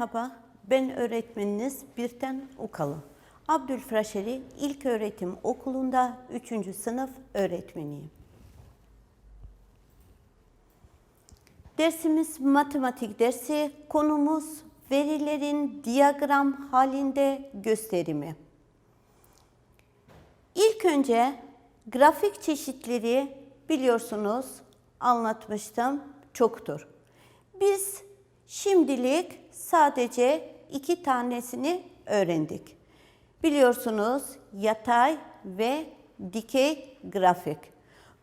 Merhaba, ben öğretmeniniz Birten Ukalı. Abdülfraşeli İlköğretim Okulu'nda 3. sınıf öğretmeniyim. Dersimiz matematik dersi, konumuz verilerin diyagram halinde gösterimi. İlk önce grafik çeşitleri biliyorsunuz anlatmıştım çoktur. Biz şimdilik sadece iki tanesini öğrendik. Biliyorsunuz yatay ve dikey grafik.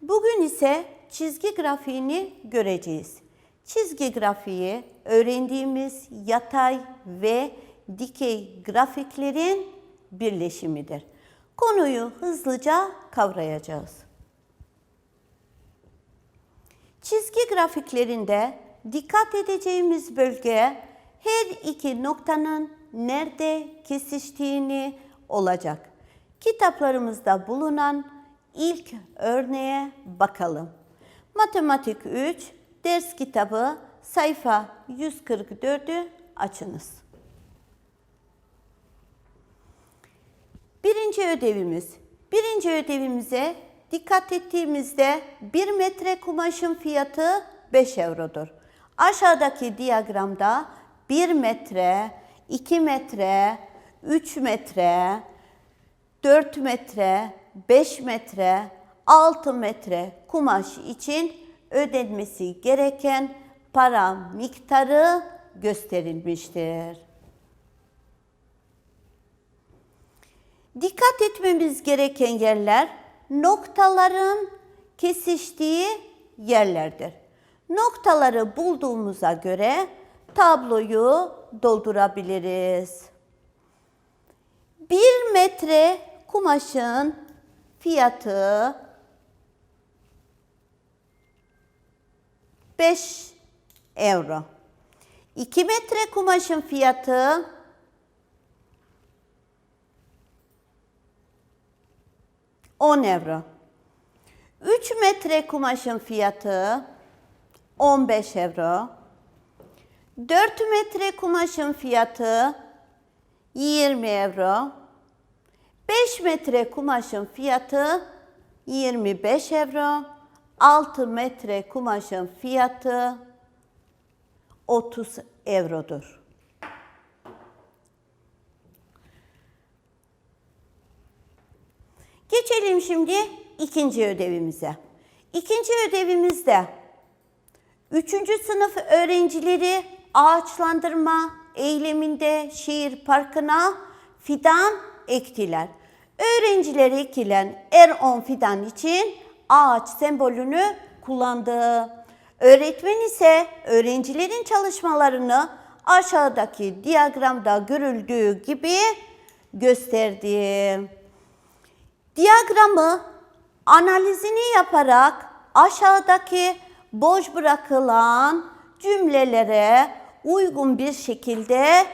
Bugün ise çizgi grafiğini göreceğiz. Çizgi grafiği öğrendiğimiz yatay ve dikey grafiklerin birleşimidir. Konuyu hızlıca kavrayacağız. Çizgi grafiklerinde dikkat edeceğimiz bölge her iki noktanın nerede kesiştiğini olacak. Kitaplarımızda bulunan ilk örneğe bakalım. Matematik 3 ders kitabı sayfa 144'ü açınız. Birinci ödevimiz. Birinci ödevimize dikkat ettiğimizde 1 metre kumaşın fiyatı 5 eurodur. Aşağıdaki diyagramda 1 metre, 2 metre, 3 metre, 4 metre, 5 metre, 6 metre kumaş için ödenmesi gereken para miktarı gösterilmiştir. Dikkat etmemiz gereken yerler noktaların kesiştiği yerlerdir. Noktaları bulduğumuza göre tabloyu doldurabiliriz. Bir metre kumaşın fiyatı 5 euro. 2 metre kumaşın fiyatı 10 euro. 3 metre kumaşın fiyatı 15 euro. 4 metre kumaşın fiyatı 20 euro. 5 metre kumaşın fiyatı 25 euro. 6 metre kumaşın fiyatı 30 eurodur. Geçelim şimdi ikinci ödevimize. İkinci ödevimizde üçüncü sınıf öğrencileri ağaçlandırma eyleminde şehir parkına fidan ektiler. Öğrenciler ekilen er-on fidan için ağaç sembolünü kullandı. Öğretmen ise öğrencilerin çalışmalarını aşağıdaki diyagramda görüldüğü gibi gösterdi. Diyagramı analizini yaparak aşağıdaki boş bırakılan cümlelere uygun bir şekilde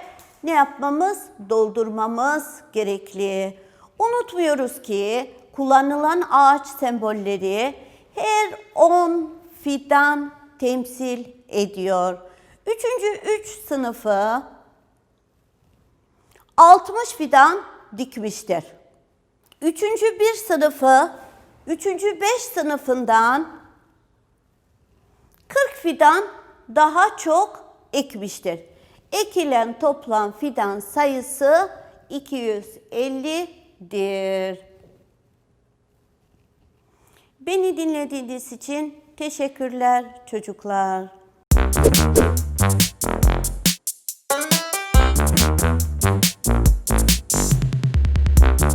ne yapmamız? Doldurmamız gerekli. Unutmuyoruz ki kullanılan ağaç sembolleri her 10 fidan temsil ediyor. Üçüncü üç sınıfı 60 fidan dikmiştir. Üçüncü bir sınıfı, üçüncü beş sınıfından 40 fidan daha çok ekmiştir. Ekilen toplam fidan sayısı 250'dir. Beni dinlediğiniz için teşekkürler çocuklar.